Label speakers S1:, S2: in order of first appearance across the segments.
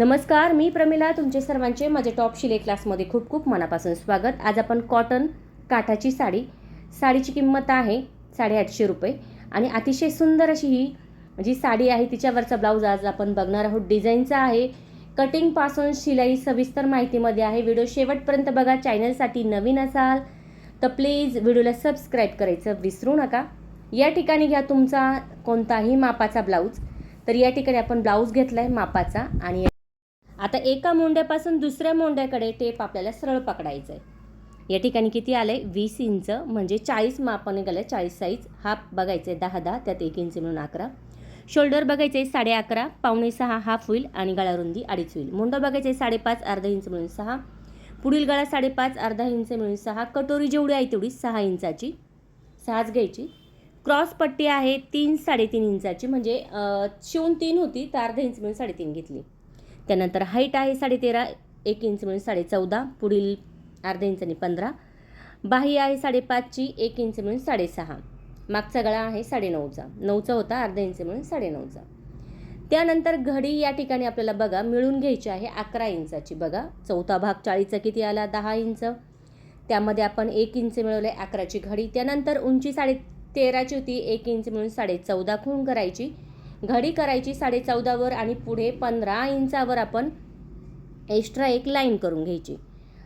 S1: नमस्कार मी प्रमिला तुमचे सर्वांचे माझ्या टॉप शिले क्लासमध्ये खूप खूप मनापासून स्वागत. आज आपण कॉटन काठाची साडी साडीची किंमत आहे साडेआठशे रुपये आणि अतिशय सुंदर अशी ही जी साडी आहे तिच्यावरचा ब्लाऊज आज आपण बघणार आहोत. डिझाईनचा आहे कटिंगपासून शिलाई सविस्तर माहितीमध्ये आहे. व्हिडिओ शेवटपर्यंत बघा चॅनलसाठी नवीन असाल तर प्लीज व्हिडिओला सबस्क्राईब करायचं विसरू नका. या ठिकाणी घ्या तुमचा कोणताही मापाचा ब्लाऊज तर या ठिकाणी आपण ब्लाऊज घेतला आहे मापाचा आणि आता एका मोंड्यापासून दुसऱ्या मोंड्याकडे टेप आपल्याला सरळ पकडायचं आहे या ठिकाणी किती आलं आहे वीस इंच म्हणजे चाळीस मापाने गेलं चाळीस साईज हाफ बघायचं आहे दहा दहा त्यात एक इंच मिळून अकरा. शोल्डर बघायचं आहे साडे अकरा पावणे सहा हाफ होईल आणि गळारुंदी अडीच होईल. मुंडं बघायचं आहे साडेपाच अर्धा इंच मिळून सहा. पुढील गळा साडेपाच अर्धा इंच मिळून सहा. कटोरी जेवढी आहे तेवढी सहा इंचाची. सहाच घ्यायची. क्रॉस पट्टी आहे तीन साडेतीन इंचाची. म्हणजे शिवून तीन होती तर अर्धा इंच मिळून साडेतीन घेतली. त्यानंतर हाईट आहे साडेतेरा एक इंच मिळून म्हणजे साडे चौदा पुढील अर्धा इंचाने पंधरा. बाही आहे साडेपाचची एक इंच मिळून म्हणजे साडेसहा. मागचा गळा आहे साडेनऊचा. नऊचा होता अर्धा इंच मिळून म्हणजे साडेनऊचा. त्यानंतर घडी या ठिकाणी आपल्याला बघा मिळून घ्यायची आहे अकरा इंचाची. बघा चौथा भाग चाळीचा किती आला? दहा इंच. त्यामध्ये आपण एक इंच मिळवले अकराची घडी. त्यानंतर उंची साडे तेराची होती एक इंच मिळून साडे चौदा खूण करायची. घडी करायची साडे चौदावर आणि पुढे पंधरा इंचावर आपण एक्स्ट्रा एक लाईन करून घ्यायची.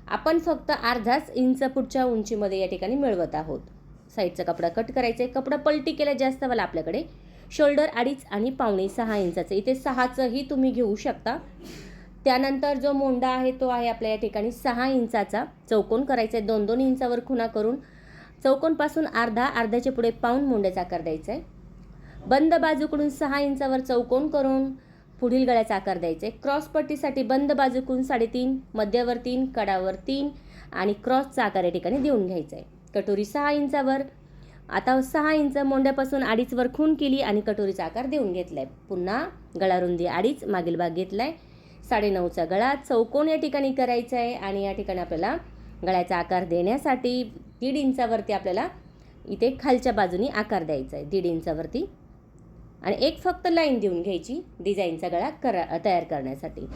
S1: आपण फक्त अर्धाच इंच पुढच्या उंचीमध्ये या ठिकाणी मिळवत आहोत. साईडचा कपडा कट करायचा आहे कपडा पलटी केला जास्त वाला आपल्याकडे शोल्डर अडीच आणि पावणे सहा इंचाचं. इथे सहाचंही तुम्ही घेऊ शकता. त्यानंतर जो मोंडा आहे तो आहे आपल्या या ठिकाणी सहा इंचाचा. चौकोन करायचा आहे दोन दोन इंचावर खुणा करून चौकोनपासून अर्धा अर्ध्याच्या पुढे पाऊन मोंड्याचा आकार द्यायचा आहे बंद बाजूकडून सहा इंचावर चौकोन करून पुढील गळ्याचा आकार द्यायचा. आहे क्रॉस पट्टीसाठी बंद बाजूकडून साडेतीन मध्यावर तीन कडावर तीन आणि क्रॉसचा आकार या ठिकाणी देऊन घ्यायचा. आहे कटोरी सहा इंचावर. आता सहा इंच मोंड्यापासून अडीचवर खून केली आणि कटोरीचा आकार देऊन घेतला आहे पुन्हा गळारुंदी अडीच मागील भाग घेतला आहे साडेनऊचा गळा चौकोन या ठिकाणी करायचा आहे आणि या ठिकाणी आपल्याला गळ्याचा आकार देण्यासाठी दीड इंचावरती आपल्याला इथे खालच्या बाजूनी आकार द्यायचा आहे. दीड इंचावरती आणि एक फक्त लाईन देऊन घ्यायची डिझाईनचा गळा करा तयार करण्यासाठी.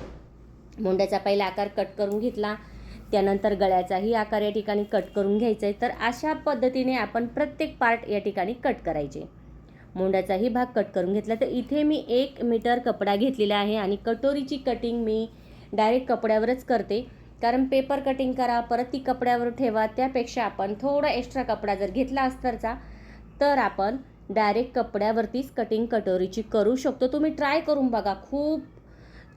S1: मुंड्याचा पहिला आकार कट करून घेतला. त्यानंतर गळ्याचाही आकार या ठिकाणी कट करून घ्यायचा आहे तर अशा पद्धतीने आपण प्रत्येक पार्ट या ठिकाणी कट करायचे. मुंड्याचाही भाग कट करून घेतला. तर इथे मी एक मीटर कपडा घेतलेला आहे आणि कटोरीची कटिंग मी डायरेक्ट कपड्यावरच करते. कारण पेपर कटिंग करा परत ती कपड्यावर ठेवा. त्यापेक्षा आपण थोडा एक्स्ट्रा कपडा जर घेतला अस्तरचा तर आपण डायरेक्ट कपड्यावरतीच कटिंग कटोरीची करू शकतो. तुम्ही ट्राय करून बघा. खूप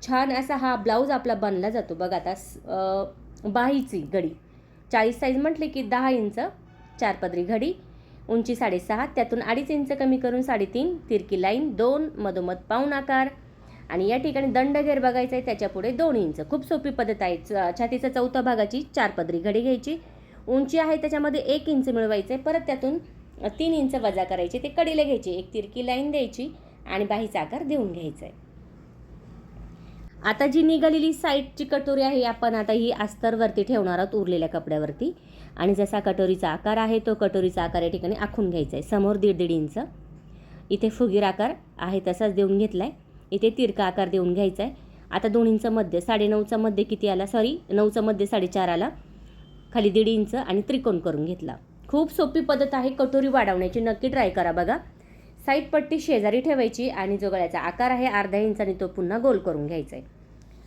S1: छान असा हा ब्लाऊज आपला बनला जातो. बघा आता स- बाहीची घडी. चाळीस साईज म्हटले की दहा इंच चार पदरी घडी उंची साडेसहा त्यातून अडीच इंच कमी करून साडेतीन तिरकी लाईन दोन मधोमध पाऊण आकार. आणि या ठिकाणी दंडघेर बघायचा आहे त्याच्यापुढे दोन इंच. खूप सोपी पद्धत आहे. च- चौथ्या भागाची चार पदरी घडी घ्यायची. उंची आहे त्याच्यामध्ये एक इंच मिळवायचं आहे परत त्यातून तीन इंच वजा करायचे ते कडीला घ्यायची. एक तिरकी लाईन द्यायची आणि बाहीचा आकार देऊन घ्यायचा आहे. आता जी निघालेली साईडची कटोरी आहे आपण आता ही अस्तरवरती ठेवणार आहोत उरलेल्या कपड्यावरती. आणि जसा कटोरीचा आकार आहे तो कटोरीचा आकार या ठिकाणी आखून घ्यायचा आहे. समोर दीड दीड इंच. इथे फुगीर आकार आहे तसाच देऊन घेतला आहे इथे तिरका आकार देऊन घ्यायचा आहे. आता दोन इंच मध्य साडेनऊचा मध्ये किती आला? सॉरी नऊचा मध्ये साडेचार आला. खाली दीड इंच आणि त्रिकोण करून घेतला. खूप सोपी पद्धत आहे कटोरी वाढवण्याची. नक्की ट्राय करा बघा. साईड पट्टी शेजारी ठेवायची आणि जो गळ्याचा आकार आहे अर्धा इंचाने तो पुन्हा गोल करून घ्यायचा आहे.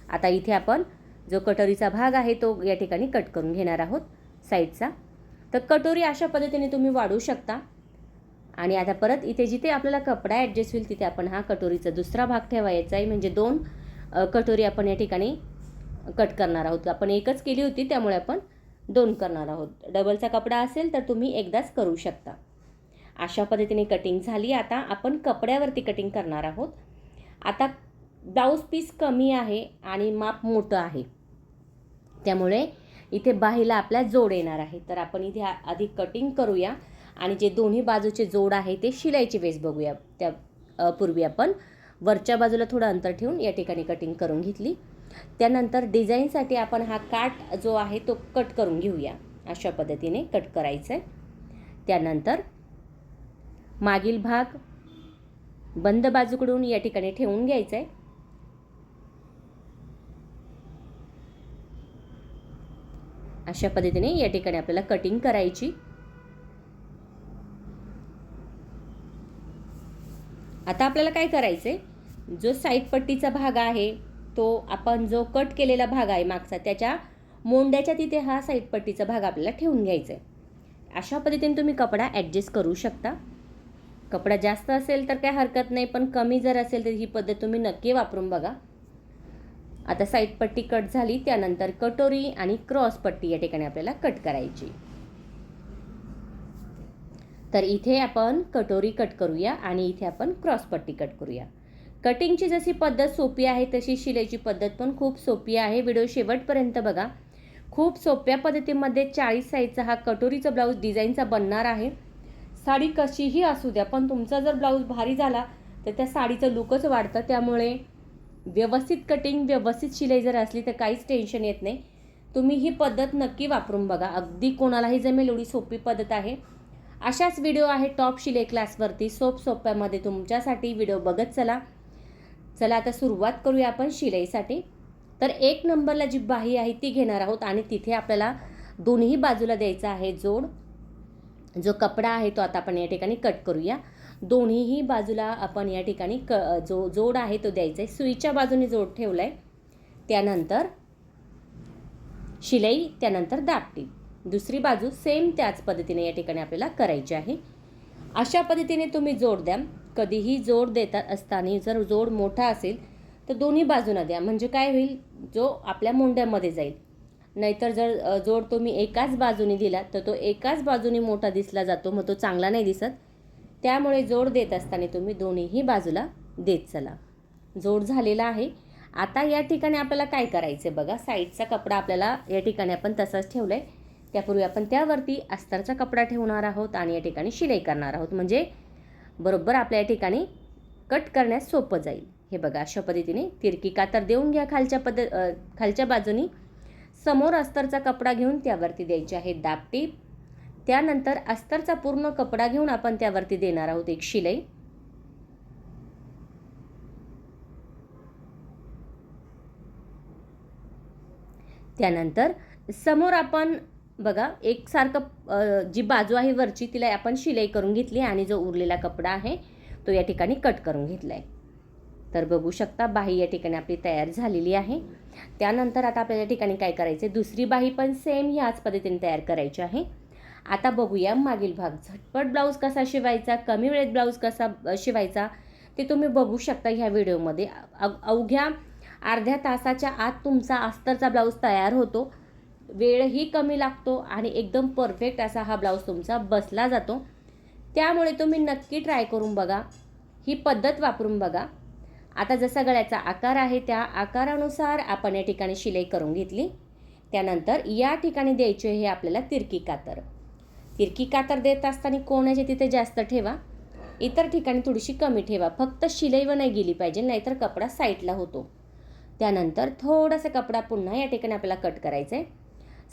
S1: आता इथे आपण जो कटोरीचा भाग आहे तो या ठिकाणी कट करून घेणार आहोत साईडचा. तर कटोरी अशा पद्धतीने तुम्ही वाढवू शकता. आणि आता परत इथे जिथे आपल्याला कपडा ॲडजस्ट होईल तिथे आपण हा कटोरीचा दुसरा भाग ठेवायचा आहे. म्हणजे दोन कटोरी आपण या ठिकाणी कट करणार आहोत. आपण एकच केली होती त्यामुळे आपण दोन करणार आहोत. डबलचा कपडा असेल तर तुम्ही एकदाच करू शकता. अशा पद्धतीने कटिंग झाली. आता आपण कपड्यावरती कटिंग करणार आहोत. आता ब्लाऊज पीस कमी आहे आणि माप मोठं आहे. त्यामुळे इथे बाहीला आपल्या जोड येणार आहे. तर आपण इथे आधी कटिंग करूया आणि जे दोन्ही बाजूचे जोड आहे ते शिलाईची वेस बघूया. त्या पूर्वी आपण वरच्या बाजूला थोडं अंतर ठेवून या ठिकाणी कटिंग करून घेतली. त्यानंतर डिझाईनसाठी आपण हा काट जो आहे तो कट करून घेऊया. अशा पद्धतीने कट करायचं आहे त्यानंतर मागील भाग बंद बाजूकडून या ठिकाणी ठेवून घ्यायचा आहे अशा पद्धतीने या ठिकाणी आपल्याला कटिंग करायची. आता आपल्याला काय करायचं आहे जो साईडपट्टीचा भाग आहे तो आपण जो कट केलेला भाग आहे मागचा त्याच्या मोंड्याच्या तिथे हा साईड पट्टीचा भाग आपल्याला ठेवून घ्यायचा आहे अशा पद्धतीने तुम्ही कपडा ॲडजस्ट करू शकता. कपडा जास्त असेल तर काय हरकत नाही पण कमी जर असेल तर ही पद्धत तुम्ही नक्की वापरून बघा. आता साईड पट्टी कट झाली त्यानंतर कटोरी आणि क्रॉस पट्टी या ठिकाणी आपल्याला कट करायची. तर इथे आपण कटोरी कट करूया आणि इथे आपण क्रॉस पट्टी कट करूया. कटिंगची जशी पद्धत सोपी आहे तशी शिलाईची पद्धत पण खूप सोपी आहे. व्हिडिओ शेवटपर्यंत बघा. खूप सोप्या पद्धतीमध्ये चाळीस साईजचा हा कटोरीचा ब्लाऊज डिझाईनचा बनणार आहे. साडी कशीही असू द्या पण तुमचा जर ब्लाऊज भारी झाला तर त्या साडीचं लुकच वाढतं. त्यामुळे व्यवस्थित कटिंग व्यवस्थित शिलाई जर असली तर काहीच टेन्शन येत नाही. तुम्ही ही पद्धत नक्की वापरून बघा. अगदी कोणालाही जमेल एवढी सोपी पद्धत आहे. अशाच व्हिडिओ आहे टॉप शिलाई क्लासवरती. सोप सोप्यामध्ये तुमच्यासाठी व्हिडिओ बघत चला. चला आता सुरुवात करूया आपण शिलाईसाठी. तर एक नंबरला जी बाही आहे ती घेणार आहोत आणि तिथे आपल्याला दोन्ही बाजूला द्यायचा आहे जोड. जो कपडा आहे तो आता आपण या ठिकाणी कट करूया. दोन्हीही बाजूला आपण या ठिकाणी क जो जोड आहे तो द्यायचा आहे. सुईच्या बाजूने जोड ठेवला आहे त्यानंतर शिलाई त्यानंतर दापटी. दुसरी बाजू सेम त्याच पद्धतीने या ठिकाणी आपल्याला करायची आहे. अशा पद्धतीने तुम्ही जोड द्या. कधीही जोड देतात असताना जर जोड मोठा असेल तर दोन्ही बाजूना द्या. म्हणजे काय होईल? जो आपल्या मुंड्यामध्ये जाईल. नाहीतर जर जोड तुम्ही एकाच बाजूने दिला तर तो एकाच बाजूने मोठा दिसला जातो मग तो चांगला नाही दिसत. त्यामुळे जोड देत असताना तुम्ही दोन्हीही बाजूला देत चला. जोड झालेला आहे. आता या ठिकाणी आपल्याला काय करायचं आहे बघा? साईडचा कपडा आपल्याला या ठिकाणी आपण तसाच ठेवला आहे त्यापूर्वी आपण त्यावरती अस्तरचा कपडा ठेवणार आहोत आणि या ठिकाणी शिलाई करणार आहोत. म्हणजे बरोबर आपल्या या ठिकाणी कट करण्यास सोपं जाईल. हे बघा अशा पद्धतीने तिरकी कातर देऊन घ्या खालच्या पद्ध खालच्या बाजूनी. समोर अस्तरचा कपडा घेऊन त्यावरती द्यायची आहे दापटीप त्यानंतर अस्तरचा पूर्ण कपडा घेऊन आपण त्यावरती देणार आहोत एक शिलाई. त्यानंतर समोर आपण बघा एकसारखं जी बाजू आहे वरची तिला आपण शिलाई करून घेतली आणि जो उरलेला कपडा आहे तो या ठिकाणी कट करून घेतला आहे तर बघू शकता बाही या ठिकाणी आपली तयार झालेली आहे. त्यानंतर आता आपल्याला या ठिकाणी काय करायचं आहे दुसरी बाही पण सेम ह्याच पद्धतीने तयार करायची आहे. आता बघूया मागील भाग झटपट ब्लाऊज कसा शिवायचा कमी वेळेत ब्लाऊज कसा शिवायचा ते तुम्ही बघू शकता ह्या व्हिडिओमध्ये. अव- अवघ्या अर्ध्या तासाच्या आत तुमचा अस्तरचा ब्लाऊज तयार होतो. वेळही कमी लागतो आणि एकदम परफेक्ट असा हा ब्लाऊज तुमचा बसला जातो. त्यामुळे तुम्ही नक्की ट्राय करून बघा. ही पद्धत वापरून बघा. आता जसा गळ्याचा आकार आहे त्या आकारानुसार आपण या ठिकाणी शिलाई करून घेतली. त्यानंतर या ठिकाणी द्यायचे हे आपल्याला तिरकी कातर. तिरकी कातर देत असताना कोणाच्या तिथे जास्त ठेवा. इतर ठिकाणी थोडीशी कमी ठेवा. फक्त शिलाई व नाही गेली पाहिजे नाहीतर कपडा साईडला होतो. त्यानंतर थोडासा कपडा पुन्हा या ठिकाणी आपल्याला कट करायचा आहे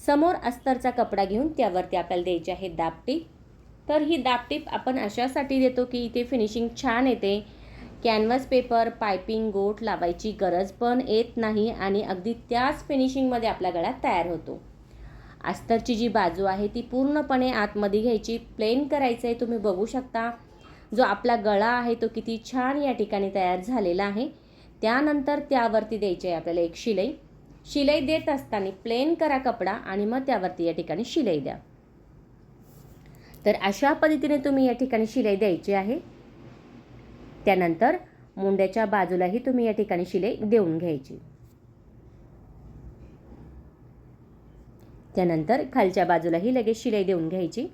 S1: समोर अस्तरचा कपडा घेऊन त्यावरती आपल्याला द्यायची आहे दापटीप तर ही दापटीप आपण अशासाठी देतो की इथे फिनिशिंग छान येते. कॅनव्हास पेपर पायपिंग गोट लावायची गरज पण येत नाही आणि अगदी त्याच फिनिशिंगमध्ये आपला गळा तयार होतो. अस्तरची जी बाजू आहे ती पूर्णपणे आतमध्ये घ्यायची. प्लेन करायचं आहे तुम्ही बघू शकता. जो आपला गळा आहे तो किती छान या ठिकाणी तयार झालेला आहे. त्यानंतर त्यावरती द्यायची आहे आपल्याला एक शिलाई. शिलाई देत असताना प्लेन करा कपडा आणि मग त्यावरती या ठिकाणी शिलाई द्या. तर अशा पद्धतीने तुम्ही या ठिकाणी शिलाई द्यायची आहे. त्यानंतर मुंड्याच्या बाजूलाही तुम्ही या ठिकाणी शिलाई देऊन घ्यायची. त्यानंतर खालच्या बाजूलाही लगेच शिलाई देऊन घ्यायची.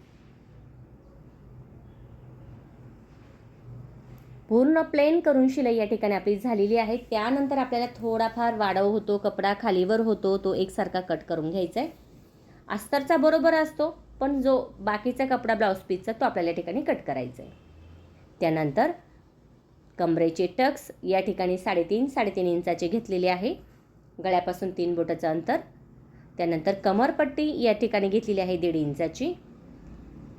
S1: पूर्ण प्लेन करून शिलाई या ठिकाणी आपली झालेली आहे. त्यानंतर आपल्याला थोडाफार वाढव होतो कपडा खालीवर होतो तो एकसारखा कट करून घ्यायचा आहे. अस्तरचा बरोबर असतो पण जो बाकीचा कपडा ब्लाऊज पीसचा तो आपल्याला या ठिकाणी कट करायचा आहे. त्यानंतर कमरेचे टक्स या ठिकाणी साडेतीन साडेतीन इंचाचे घेतलेले आहे. गळ्यापासून तीन बोटाचं अंतर. त्यानंतर कमरपट्टी या ठिकाणी घेतलेली आहे दीड इंचाची.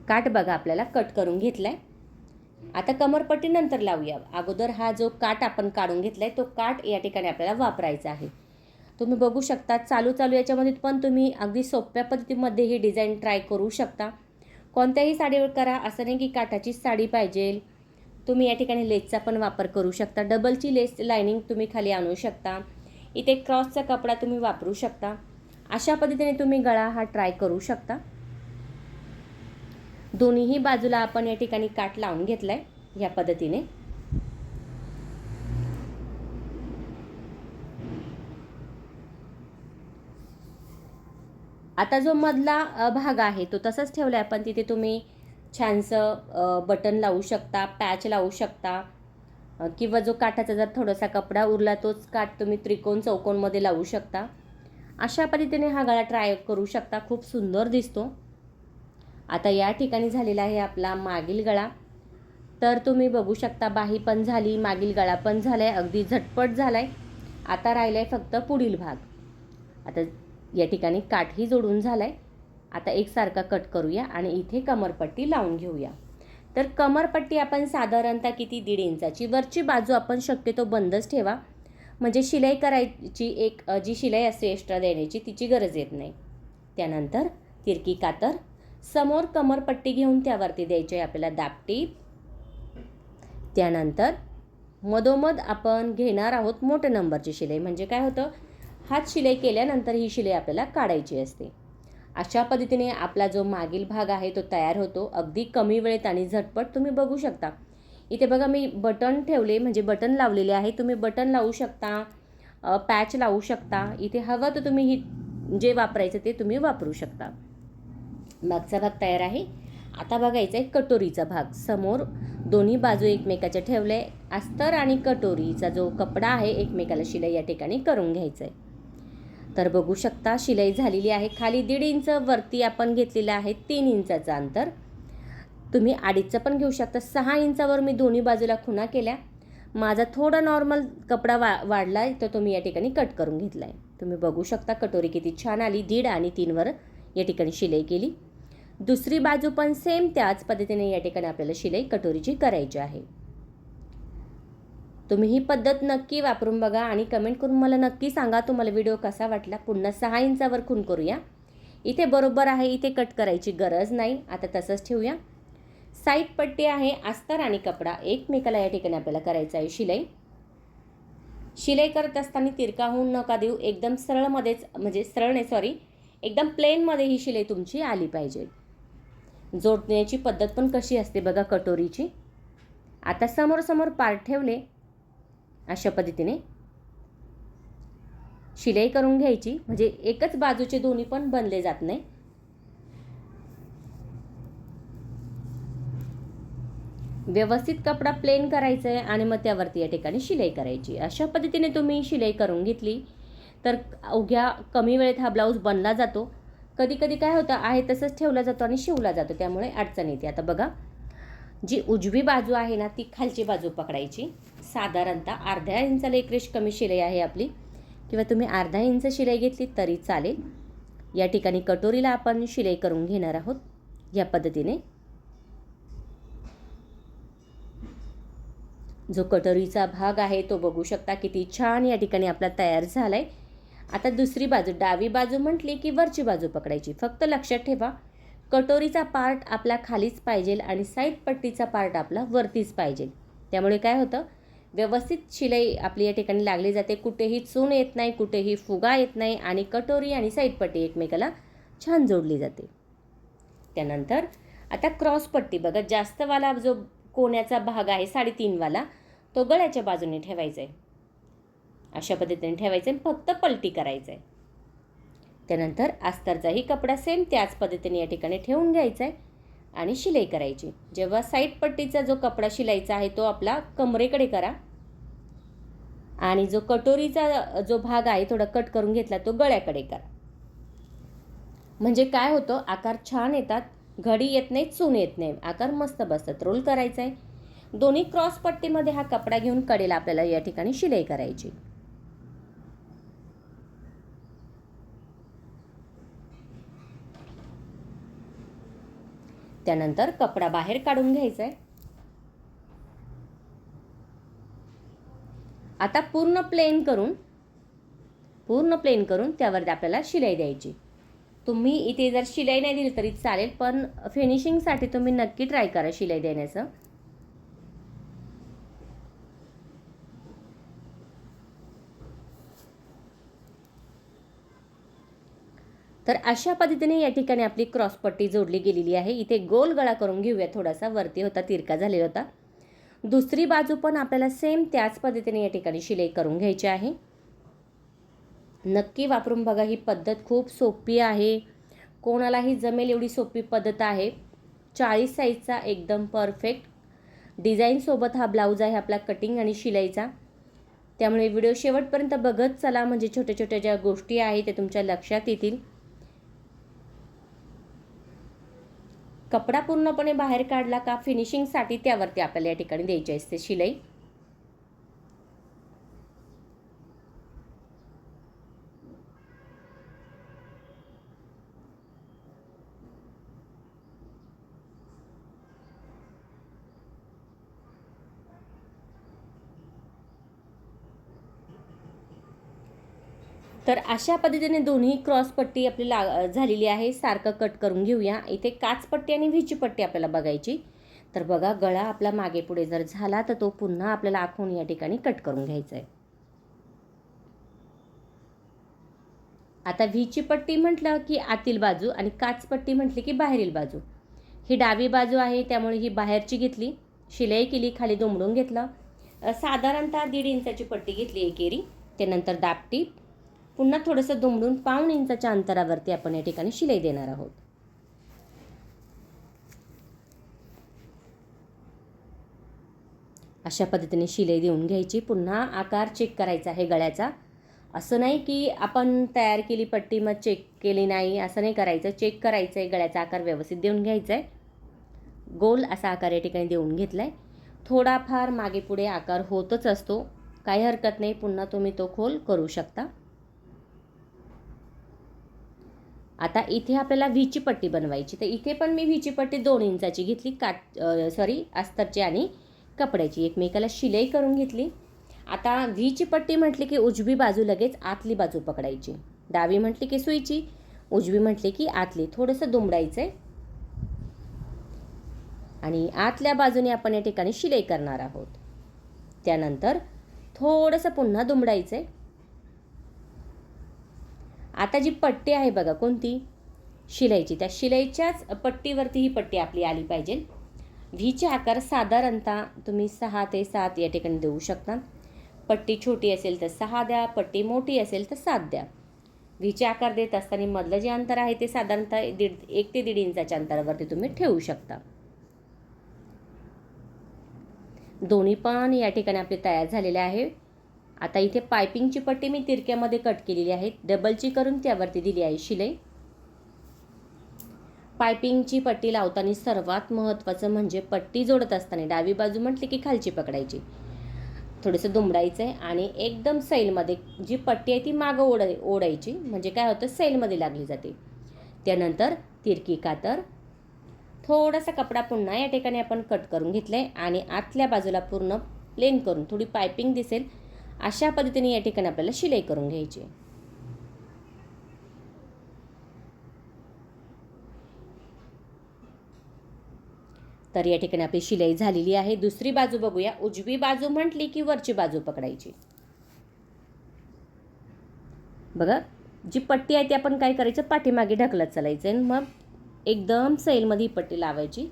S1: काठ बघा आपल्याला कट करून घेतला आहे आता कमरपट्टी नंतर लावूया. अगोदर हा जो काठ आपण काढून घेतला आहे तो काठ या ठिकाणी आपल्याला वापरायचा आहे. तुम्ही बघू शकता चालू चालू याच्यामध्ये पण तुम्ही अगदी सोप्या पद्धतीमध्ये ही डिझाईन ट्राय करू शकता. कोणत्याही साडीवर करा असं नाही की काठाचीच साडी पाहिजे. तुम्ही या ठिकाणी लेसचा पण वापर करू शकता. डबलची लेस लायनिंग तुम्ही खाली आणू शकता. इथे क्रॉसचा कपडा तुम्ही वापरू शकता. अशा पद्धतीने तुम्ही गळा हा ट्राय करू शकता. दोन्हीही बाजूला आपण या ठिकाणी काठ लावून घेतलाय या पद्धतीने. आता जो मधला भाग आहे तो तसाच ठेवला आहे पण तिथे तुम्ही छानसं बटन लावू शकता पॅच लावू शकता. किंवा जो काठाचा जर थोडासा कपडा उरला तोच काठ तुम्ही त्रिकोण चौकोनमध्ये लावू शकता. अशा पद्धतीने हा गळा ट्राय करू शकता. खूप सुंदर दिसतो. आता या ठिकाणी झालेला आहे आपला मागील गळा. तर तुम्ही बघू शकता बाही पण झाली मागील गळा पण झाला आहे अगदी झटपट झाला आहे आता राहिला आहे फक्त पुढील भाग. आता या ठिकाणी काठही जोडून झाला आहे आता एकसारखा कट करूया आणि इथे कमरपट्टी लावून घेऊया. तर कमरपट्टी आपण साधारणतः किती? दीड इंचाची. वरची बाजू आपण शक्यतो बंदच ठेवा. म्हणजे शिलाई करायची एक जी शिलाई असते एक्स्ट्रा देण्याची तिची गरज येत नाही. त्यानंतर तिरकी कातर समोर कमरपट्टी घेऊन त्यावरती द्यायची आहे आपल्याला दापटी त्यानंतर मधोमध आपण घेणार आहोत मोठ्या नंबरची शिलाई. म्हणजे काय होतं? हात शिलाई केल्यानंतर ही शिलाई आपल्याला काढायची असते. अशा पद्धतीने आपला जो मागील भाग आहे तो तयार होतो. अगदी कमी वेळेत आणि झटपट तुम्ही बघू शकता. इथे बघा मी बटन ठेवले म्हणजे बटन लावलेले आहे. तुम्ही बटन लावू शकता पॅच लावू शकता. इथे हवं तर तुम्ही ही जे वापरायचं ते तुम्ही वापरू शकता. मागचा भाग तयार आहे. आता बघायचा आहे कटोरीचा भाग. समोर दोन्ही बाजू एकमेकाच्या ठेवले अस्तर आणि कटोरीचा जो कपडा आहे एकमेकाला शिलाई या ठिकाणी करून घ्यायचं आहे तर बघू शकता शिलाई झालेली आहे. खाली दीड इंच वरती आपण घेतलेलं आहे तीन इंचाचं अंतर. तुम्ही अडीचचं पण घेऊ शकता. सहा इंचावर मी दोन्ही बाजूला खुणा केल्या. माझा थोडा नॉर्मल कपडा वा वाढला आहे तर तुम्ही या ठिकाणी कट करून घेतला आहे तुम्ही बघू शकता कटोरी किती छान आली. दीड आणि तीनवर या ठिकाणी शिलाई केली. दुसरी बाजू पण सेम त्याच पद्धतीने या ठिकाणी आपल्याला शिलाई कटोरीची करायची आहे. तुम्ही ही पद्धत नक्की वापरून बघा आणि कमेंट करून मला नक्की सांगा तुम्हाला व्हिडिओ कसा वाटला. पुन्हा सहा इंचावर खून करूया. इथे बरोबर आहे इथे कट करायची गरज नाही. आता तसंच ठेवूया. साईड पट्टी आहे अस्तर आणि कपडा. एकमेकाला या ठिकाणी आपल्याला करायचं आहे शिलाई. शिलाई करत असताना तिरका होऊन नका देऊ. एकदम सरळमध्येच म्हणजे सरळ नाही सॉरी एकदम प्लेनमध्ये ही शिलाई तुमची आली पाहिजे. जोडण्याची पद्धत पण कशी असते बघा कटोरीची. आता समोरसमोर पार पार्ट ठेवले अशा पद्धतीने. शिलाई करून घ्यायची म्हणजे एकच बाजूचे दोन्ही पण बनले जात नाही. व्यवस्थित कपडा प्लेन करायचा आहे आणि मग त्यावरती या ठिकाणी शिलाई करायची. अशा पद्धतीने तुम्ही शिलाई करून घेतली तर अवघ्या कमी वेळेत हा ब्लाऊज बनला जातो. कधी कधी काय होतं आहे तसंच ठेवला जातो आणि शिवला जातो. त्यामुळे अडचण येते. आता बघा जी उजवी बाजू आहे ना ती खालची बाजू पकडायची. साधारणतः अर्ध्या इंचाला एक कमी शिलाई आहे आपली. किंवा तुम्ही अर्धा इंच शिलाई घेतली तरी चालेल. या ठिकाणी कटोरीला आपण शिलाई करून घेणार आहोत. या पद्धतीने. जो कटोरीचा भाग आहे तो बघू शकता किती छान या ठिकाणी आपला तयार झाला आहे आता दुसरी बाजू डावी बाजू म्हटली की वरची बाजू पकडायची. फक्त लक्षात ठेवा कटोरीचा पार्ट आपला खालीच पाहिजे आणि साईड पट्टीचा पार्ट आपला वरतीच पाहिजे. त्यामुळे काय होतं व्यवस्थित शिलाई आपली या ठिकाणी लागली जाते. कुठेही चून येत नाही कुठेही फुगा येत नाही आणि कटोरी आणि साईडपट्टी एकमेकाला छान जोडली जाते. त्यानंतर आता क्रॉस पट्टी. बघा जास्तवाला जो कोण्याचा भाग आहे साडेतीनवाला तो गळ्याच्या बाजूने ठेवायचा आहे. अशा पद्धतीने ठेवायचं आहे फक्त पलटी करायचं. आहे त्यानंतर अस्तरचाही कपडा सेम त्याच पद्धतीने या ठिकाणी ठेवून घ्यायचा आहे आणि शिलाई करायची. जेव्हा साईड पट्टीचा जो कपडा शिलाईचा आहे तो आपला कमरेकडे करा. आणि जो कटोरीचा जो भाग आहे थोडा कट करून घेतला तो गळ्याकडे करा. म्हणजे काय होतं? आकार छान येतात. घडी येत नाही चून येत नाही आकार मस्त बसतात. रोल करायचा आहे. दोन्ही क्रॉस पट्टीमध्ये हा कपडा घेऊन कडेला आपल्याला या ठिकाणी शिलाई करायची. त्यानंतर कपडा बाहेर काढून घ्यायचा आहे आता पूर्ण प्लेन करून पूर्ण प्लेन करून त्यावरती आपल्याला शिलाई द्यायची. तुम्ही इथे जर शिलाई नाही दिली तरी चालेल पण फिनिशिंगसाठी तुम्ही नक्की ट्राय करा शिलाई देण्याचं. तर अशा पद्धतीने या ठिकाणी आपली क्रॉसपट्टी जोडली गेलेली आहे. इथे गोल गळा करून घेऊया थोडासा वरती होता तिरका झालेला होता. दुसरी बाजू पण आपल्याला सेम त्याच पद्धतीने या ठिकाणी शिलाई करून घ्यायची आहे. नक्की वापरून बघा ही पद्धत खूप सोपी आहे. कोणालाही जमेल एवढी सोपी पद्धत आहे. चाळीस साईजचा एकदम परफेक्ट डिझाईनसोबत हा ब्लाऊज आहे आपला कटिंग आणि शिलाईचा. त्यामुळे व्हिडिओ शेवटपर्यंत बघत चला. म्हणजे छोट्या छोट्या ज्या गोष्टी आहेत त्या तुमच्या लक्षात येतील. कपडा पूर्णपणे बाहेर काढला का फिनिशिंगसाठी त्यावरती आपल्याला या ठिकाणी द्यायची असते शिलाई. तर अशा पद्धतीने दोन्ही क्रॉस पट्टी आपली ला झालेली आहे. सारखं कट करून घेऊया. इथे काच पट्टी आणि व्हीची पट्टी आपल्याला बघायची. तर बघा गळा आपला मागे पुढे जर झाला तर तो पुन्हा आपल्याला आखून या ठिकाणी कट करून घ्यायचा आहे आता व्हीची पट्टी म्हटलं की आतील बाजू आणि काचपट्टी म्हटली की बाहेरील बाजू. ही डावी बाजू आहे त्यामुळे ही बाहेरची घेतली. शिलाई केली खाली दुमडून घेतलं. साधारणतः दीड इंचाची पट्टी घेतली एकेरी. त्यानंतर दापटी पुन्हा थोडंसं दुमडून पाऊण इंचाच्या अंतरावरती आपण या ठिकाणी शिलाई देणार आहोत. अशा पद्धतीने शिलाई देऊन घ्यायची. पुन्हा आकार चेक करायचा आहे गळ्याचा. असं नाही की आपण तयार केली पट्टी मग चेक केली नाही असं नाही करायचं. चेक करायचं आहे गळ्याचा आकार व्यवस्थित देऊन घ्यायचा आहे गोल असा आकार या ठिकाणी देऊन घेतला आहे थोडाफार मागे पुढे आकार होतच असतो. काही हरकत नाही. पुन्हा तुम्ही तो खोल करू शकता. आता इथे आपल्याला व्हीची पट्टी बनवायची. तर इथे पण मी व्हीची पट्टी दोन इंचाची घेतली काट सॉरी अस्तरची आणि कपड्याची. एकमेकाला शिलाई करून घेतली. आता व्हीची पट्टी म्हटली की उजवी बाजू लगेच आतली बाजू पकडायची. डावी म्हटली की सुईची उजवी म्हटली की आतली. थोडंसं दुमडायचं आहे आणि आतल्या बाजूने आपण या ठिकाणी शिलाई करणार आहोत. त्यानंतर थोडंसं पुन्हा दुमडायचं आहे आता जी पट्टी आहे बघा कोणती? शिलाईची. त्या शिलाईच्याच पट्टीवरती ही पट्टी आपली आली पाहिजे. व्हीचे आकार साधारणतः तुम्ही सहा ते सात या ठिकाणी देऊ शकता. पट्टी छोटी असेल तर सहा द्या पट्टी मोठी असेल तर सात द्या. व्हीचे आकार देत असताना मधलं जे अंतर आहे ते साधारणतः दीड एक ते दीड इंचाच्या अंतरावरती तुम्ही ठेवू शकता. दोन्ही पण या ठिकाणी आपले तयार झालेले आहे. आता इथे पायपिंगची पट्टी मी तिरक्यामध्ये कट केलेली आहे. डबलची करून त्यावरती दिली आहे शिलाई. पायपिंगची पट्टी लावताना सर्वात महत्त्वाचं म्हणजे पट्टी जोडत असताना डावी बाजू म्हटली की खालची पकडायची. थोडंसं दुमडायचं आहे आणि एकदम सैलमध्ये जी पट्टी आहे ती मागं ओढ ओढायची. म्हणजे काय होतं? सैलमध्ये लागली जाते. त्यानंतर तिरकी कातर. थोडासा कपडा पुन्हा या ठिकाणी आपण कट करून घेतलं आहे आणि आतल्या बाजूला पूर्ण प्लेन करून थोडी पायपिंग दिसेल. अशा पद्धतीने या ठिकाणी आपल्याला शिलाई करून घ्यायची. आहे तर या ठिकाणी आपली शिलाई झालेली आहे. दुसरी बाजू बघूया. उजवी बाजू म्हटली की वरची बाजू पकडायची. बघा जी पट्टी आहे ती आपण काय करायचं? पाठीमागे ढकलत चालायचं. आणि मग एकदम सैलमध्ये ही पट्टी लावायची.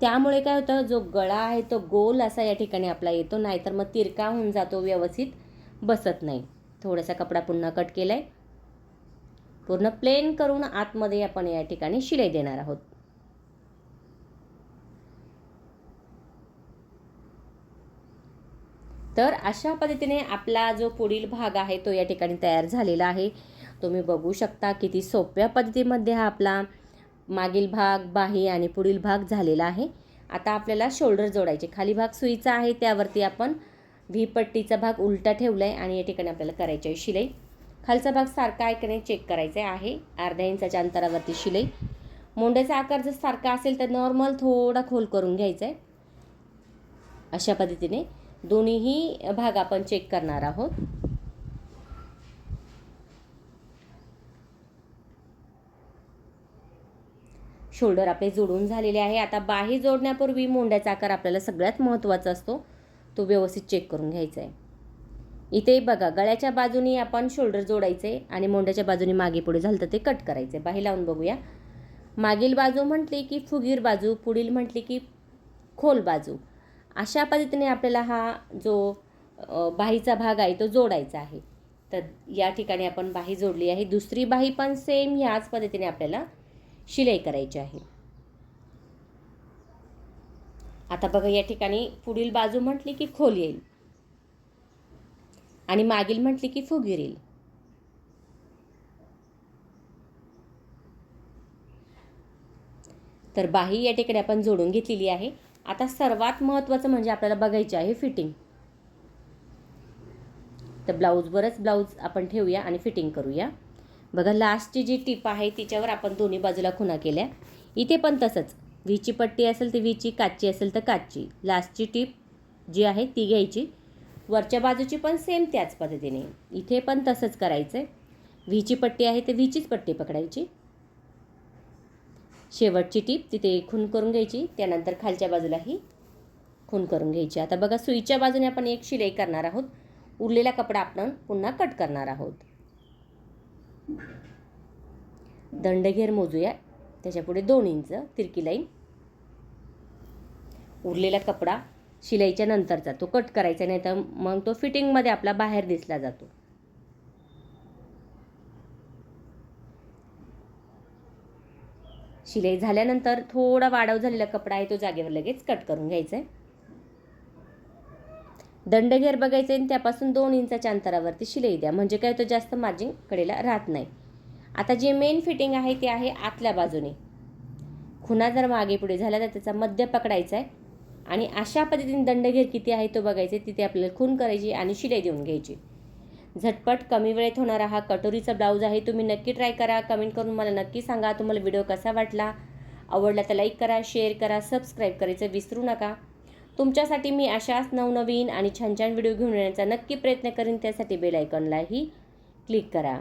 S1: त्यामुळे काय होतं जो गळा आहे तो गोल असा या ठिकाणी आपला येतो नाहीतर मग तिरका होऊन जातो व्यवस्थित बसत नाही. थोडासा कपडा पुन्हा कट केला आहे पूर्ण प्लेन करून आतमध्ये आपण या ठिकाणी शिलाई देणार आहोत. तर अशा पद्धतीने आपला जो पुढील भाग आहे तो या ठिकाणी तयार झालेला आहे. तुम्ही बघू शकता किती सोप्या पद्धतीमध्ये हा आपला मागील भाग बाही आणि पुढील भाग झालेला आहे. आता आपल्याला शोल्डर जोडायचे. खाली भाग सुईचा आहे त्यावरती आपण व्ही पट्टीचा भाग उलटा ठेवला आहे आणि या ठिकाणी आपल्याला करायची आहे शिलाई. खालचा भाग सारखा आहे की नाही चेक करायचा आहे. अर्ध्या इंचाच्या अंतरावरती शिलाई. मोंड्याचा आकार जर सारखा असेल तर नॉर्मल थोडा खोल करून घ्यायचा आहे अशा पद्धतीने दोन्हीही भाग आपण चेक करणार आहोत. शोल्डर आपले जोडून झालेले आहे. आता बाही जोडण्यापूर्वी मोंड्याचा आकार आपल्याला सगळ्यात महत्त्वाचा असतो. तो व्यवस्थित चेक करून घ्यायचा आहे इथे बघा गळ्याच्या बाजूनी आपण शोल्डर जोडायचे आणि मोंड्याच्या बाजूने मागे पुढे झालं तर ते कट करायचे बाही लावून बघूया. मागील बाजू म्हटली की फुगीर बाजू पुढील म्हटली की खोल बाजू. अशा पद्धतीने आपल्याला हा जो बाहीचा भाग आहे तो जोडायचा आहे. तर या ठिकाणी आपण बाही जोडली आहे. दुसरी बाही पण सेम ह्याच पद्धतीने आपल्याला शिलाई करायची आहे. आता बघा या ठिकाणी पुढील बाजू म्हटली की खोल येईल. आणि मागील म्हटली की फुगीर येईल. तर बाही या ठिकाणी आपण जोडून घेतलेली आहे. आता सर्वात महत्त्वाचं म्हणजे आपल्याला बघायचे आहे फिटिंग तर ब्लाऊजवरच ब्लाऊज आपण ठेवूया आणि फिटिंग करूया. बघा लास्टची जी टीप आहे तिच्यावर आपण दोन्ही बाजूला खुणा केल्या. इथे पण तसंच. व्हीची पट्टी असेल तर व्हीची काचची असेल तर काचची. लास्टची टीप जी आहे ती घ्यायची. वरच्या बाजूची पण सेम त्याच पद्धतीने. इथे पण तसंच करायचं आहे व्हीची पट्टी आहे तर व्हीचीच पट्टी पकडायची. शेवटची टीप तिथे खून करून घ्यायची. त्यानंतर खालच्या बाजूलाही खून करून घ्यायची. आता बघा सुईच्या बाजूने आपण एक शिलाई करणार आहोत. उरलेला कपडा आपण पुन्हा कट करणार आहोत. दंडघेर मोजूया. त्याच्यापुढे दोन इंच तिरकी लाईन. उरलेला कपडा शिलाईच्या नंतरचा. तो कट करायचा नाही तर मग तो फिटिंगमध्ये आपला बाहेर दिसला जातो. शिलाई झाल्यानंतर थोडा वाढव झालेला कपडा आहे तो जागेवर लगेच कट करून घ्यायचा आहे. दंडघेर बघायचं आहे आणि त्यापासून दोन इंचाच्या अंतरावरती शिलाई द्या. म्हणजे काय? तो जास्त मार्जिन कडेला राहत नाही. आता जे मेन फिटिंग आहे ते आहे आतल्या बाजूने. खुणा जर मागे पुढे झाला तर त्याचा मध्य पकडायचा आहे. आणि अशा पद्धतीने दंडघेर किती आहे तो बघायचा तिथे आपल्याला खून करायची आणि शिलाई देऊन घ्यायची. झटपट कमी वेळेत होणारा हा कटोरीचा ब्लाऊज आहे तुम्ही नक्की ट्राय करा. कमेंट करून मला नक्की सांगा. तुम्हाला व्हिडिओ कसा वाटला? आवडला तर लाईक करा शेअर करा सबस्क्राईब करायचं विसरू नका. तुमच्यासाठी मी अशाच नवनवीन आणि छान छान व्हिडिओ घेऊन येण्याचा नक्की प्रयत्न करीन. त्यासाठी बेल आयकॉनलाही क्लिक करा.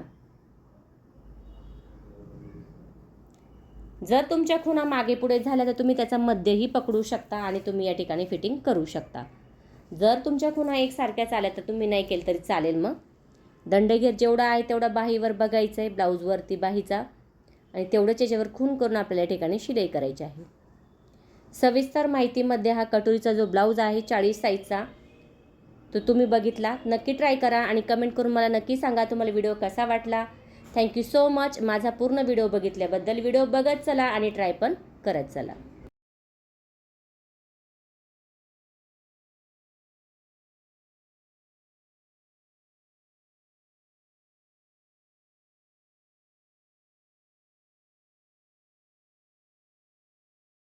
S1: जर तुमच्या खुणा मागे पुढे झाल्या तर तुम्ही त्याचा मध्यही पकडू शकता आणि तुम्ही या ठिकाणी फिटिंग करू शकता. जर तुमच्या खुणा एकसारख्याच आल्या तर तुम्ही नाही केलं तरी चालेल मग. दंडघेर जेवढा आहे तेवढा बाहीवर बघायचं आहे ब्लाऊजवरती बाहीचा. आणि तेवढंच याच्यावर खून करून आपल्याला या ठिकाणी शिलाई करायची आहे. सविस्तर माहितीमध्ये हा कटोरीचा जो ब्लाऊज आहे चाळीस साईजचा तो तुम्ही बघितला. नक्की ट्राय करा आणि कमेंट करून मला नक्की सांगा तुम्हाला व्हिडिओ कसा वाटला. थँक्यू सो मच माझा पूर्ण व्हिडिओ बघितल्याबद्दल व्हिडिओ बघत चला आणि ट्राय पण करत चला.